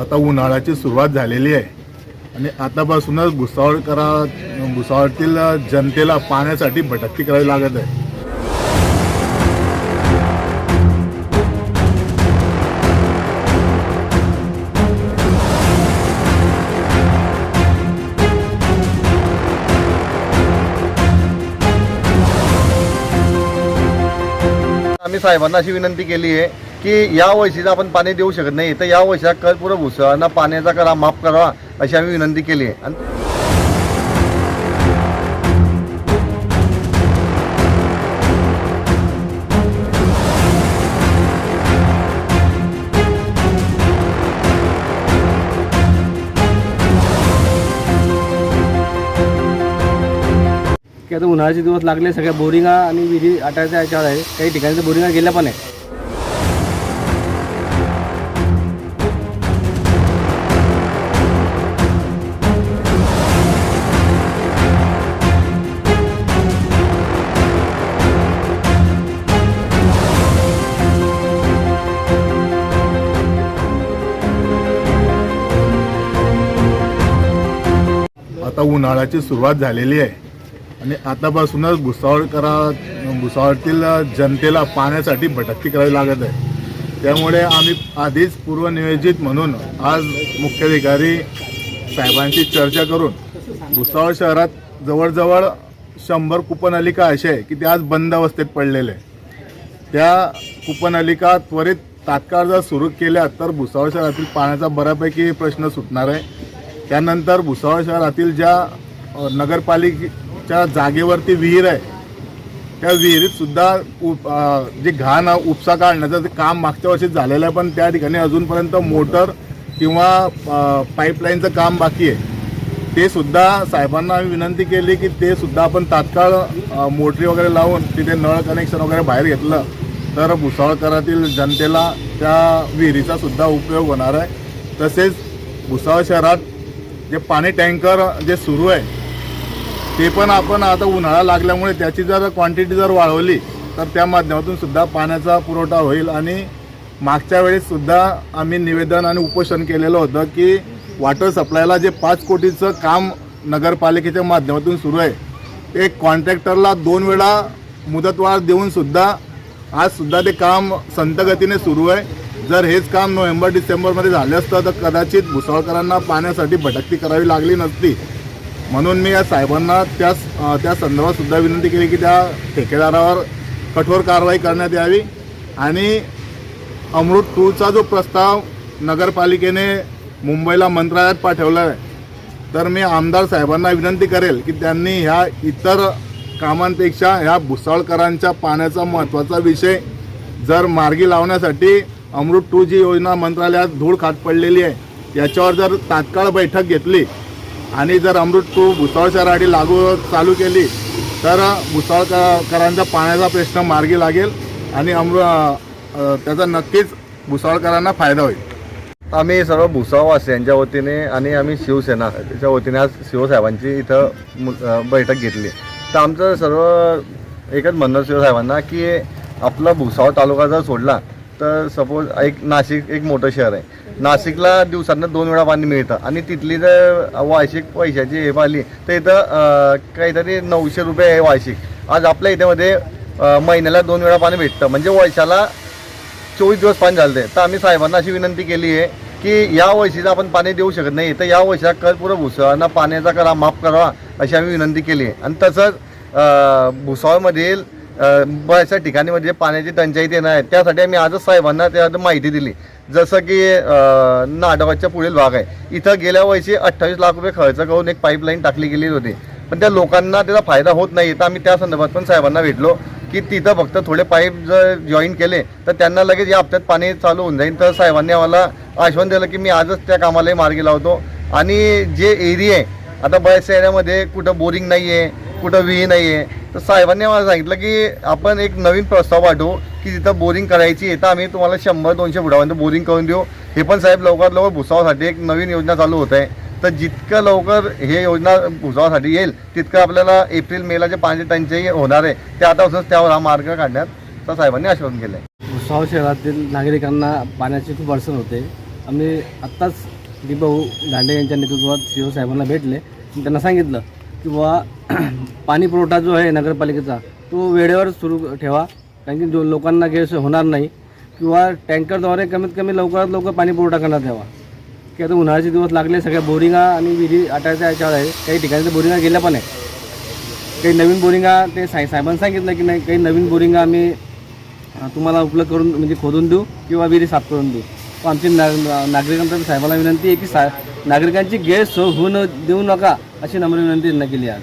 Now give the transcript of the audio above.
आता उन्हाळ्याची सुरुवात झालेली आहे. आणि आतापासूनच भुसावळ करा भुसावळतील जनतेला पाण्यासाठी भटकती करावी लागत आहे. आम्ही साहेबांना अशी विनंती केली आहे की या वर्षीचं आपण पाणी देऊ शकत नाही. तर या वर्षात कर पुरं पाण्याचा करा माफ करावा अशी आम्ही विनंती केली आहे. आणि की आता उन्हाळ्याचे दिवस लागले सगळ्या बोरिंगा आणि विहिरी आटायच्या याच्यावर आहे. काही ठिकाणी तर बोरिंगा गेल्या पण आहे आता उन्हाळ्याची सुरुवात झालेली आहे. आणि आतापासूनच भुसावळ करा भुसावळतील जनतेला पाण्यासाठी भटकती करावी लागत आहे. त्यामुळे आम्ही आधीच पूर्वनियोजित म्हणून आज मुख्याधिकारी साहेबांशी चर्चा करून भुसावळ शहरात जवळजवळ शंभर कुपनलिका असे आहे की ते आज बंद अवस्थेत पडलेले आहे. त्या कुपनलिका त्वरित तात्काळ जर सुरू केल्या तर भुसावळ शहरातील पाण्याचा बऱ्यापैकी प्रश्न सुटणार आहे. त्यानंतर भुसावळ शहरातील ज्या नगरपालिकेच्या जागेवरती विहीर आहे त्या विहिरीतसुद्धा उप जे घाण उपसा काढण्याचं ते काम मागच्या वर्षी झालेलं आहे पण त्या ठिकाणी अजूनपर्यंत मोटर किंवा पाईपलाईनचं काम बाकी आहे. ते सुद्धा साहेबांना आम्ही विनंती केली की ते सुद्धा आपण तात्काळ मोटरी वगैरे लावून तिथे नळ कनेक्शन वगैरे बाहेर घेतलं तर भुसावळकरातील जनतेला त्या विहिरीचा सुद्धा उपयोग होणार आहे. तसेच भुसावळ शहरात जे पाणी टँकर जे सुरू आहे ते पण आपण आता उन्हाळा लागल्यामुळे त्याची जर क्वांटिटी जर वाढवली तर त्या माध्यमातून सुद्धा पाण्याचा पुरवठा होईल. आणि मागच्या वेळेस सुद्धा आम्ही निवेदन आणि उपोषण केलेलं होतं की वॉटर सप्लायला जे पाच कोटीचं काम नगरपालिकेच्या माध्यमातून सुरू आहे ते कॉन्ट्रॅक्टरला दोन वेळा मुदतवाढ देऊन सुद्धा ते काम संतगतीने सुरू आहे. जर हेच काम नोव्हेंबर डिसेंबरमध्ये झालं असतं तर कदाचित भुसावळकरांना पाण्यासाठी भटकती करावी लागली नसती. म्हणून मी या साहेबांना त्या त्या संदर्भात सुद्धा विनंती केली की त्या ठेकेदारावर कठोर कारवाई करण्यात यावी. आणि अमृत टूचा जो प्रस्ताव नगरपालिकेने मुंबईला मंत्रालयात पाठवला आहे तर मी आमदार साहेबांना विनंती करेल की त्यांनी ह्या इतर कामांपेक्षा ह्या भुसाळकरांच्या पाण्याचा महत्त्वाचा विषय जर मार्गी लावण्यासाठी अमृत टू जी योजना मंत्रालयात धूळ खात पडलेली आहे. याच्यावर जर तात्काळ बैठक घेतली आणि जर अमृत टू भुसाळच्या राडी लागू चालू केली तर भुसावळकरांचा पाण्याचा प्रश्न मार्गी लागेल आणि अमृ त्याचा नक्कीच भुसावळकरांना फायदा होईल. आम्ही सर्व भुसाववासियांच्या वतीने आणि आम्ही शिवसेना त्याच्या वतीने आज शिवसाहेबांची इथं बैठक घेतली. तर आमचं सर्व एकच म्हणणं शिवसाहेबांना की आपला भुसावळ तालुका जर सोडला तर सपोज एक नाशिक एक मोठं शहर आहे. नाशिकला दिवसांना दोन वेळा पाणी मिळतं. आणि तिथली जर वार्षिक पैशाची हे पाहिली तर इथं काहीतरी नऊशे रुपये आहे वार्षिक. आज आपल्या इथेमध्ये महिन्याला दोन वेळा पाणी भेटतं. म्हणजे वर्षाला चोवीस दिवस पाणी झालं तर आम्ही साहेबांना अशी विनंती केली आहे की या वर्षीचं आपण पाणी देऊ शकत नाही. तर या वर्षात कर पुरं भुसाळांना पाण्याचा करा माफ करावा अशी आम्ही विनंती केली आहे. आणि तसंच भुसावळमधील बऱ्याचशा ठिकाणी म्हणजे पाण्याची टंचाई येणार आहे त्यासाठी आम्ही आजच साहेबांना त्यात माहिती दिली. जसं की नाडवाच्या पुढील भाग आहे. इथं गेल्या वर्षी अठ्ठावीस लाख रुपये खर्च करून एक पाईपलाईन टाकली गेली होती. पण त्या लोकांना त्याचा फायदा होत नाही. तर आम्ही त्या संदर्भात पण साहेबांना भेटलो की तिथं फक्त थोडे पाईप जर जॉईन केले तर त्यांना लगेच या हप्त्यात पाणी चालू होऊन जाईल. तर साहेबांनी आम्हाला आश्वासन दिलं की मी आजच त्या कामालाही मार्गी लावतो. आणि जे एरिया आहे आता बऱ्याचशा एरियामध्ये कुठं बोरिंग नाही आहे कुठं विहीर नाही आहे तर साहेबांनी मला सांगितलं की आपण एक नवीन प्रस्ताव पाठवू की तिथं बोरिंग करायची आहे तर आम्ही तुम्हाला शंभर दोनशे फुटापर्यंत बोरिंग करून देऊ. हे पण साहेब लवकरात लवकर भुसावासाठी एक नवीन योजना चालू होत आहे. तर जितकं लवकर हे योजना भुसावासाठी येईल तितकं आपल्याला एप्रिल मेला जे पाणी टंचाई होणार आहे ते आतापासूनच त्यावर हा मार्ग काढण्यात तर साहेबांनी आश्वासन केलं आहे भुसाव शहरातील नागरिकांना पाण्याची खूप अडचण होते. आम्ही आत्ताच दीपभाऊ दांडे यांच्या नेतृत्वात सी ओ साहेबांना भेटले. त्यांना सांगितलं किंवा पाणी पुरवठा जो आहे नगरपालिकेचा तो वेळेवर सुरू ठेवा. कारण की जो लोकांना गैरसोय होणार नाही. किंवा टँकरद्वारे कमीत कमी लवकरात लवकर पाणी पुरवठा करण्यात यावा की आता उन्हाळ्याचे दिवस लागले सगळ्या बोरिंगा आणि विहिरी आटायच्या याच्यावर आहे. काही ठिकाणी तर बोरिंगा गेल्या पण आहे काही नवीन बोरिंगा ते साई साहेबांनी सांगितलं की नाही काही नवीन बोरिंगा आम्ही तुम्हाला उपलब्ध करून म्हणजे खोदून देऊ किंवा विहिरी साफ करून देऊ. आमची ना नागरिकांचा साहेबांना विनंती आहे की सा नागरिकांची गैरसोय होऊ न देऊ नका अशी नम्र विनंती त्यांना केली आज.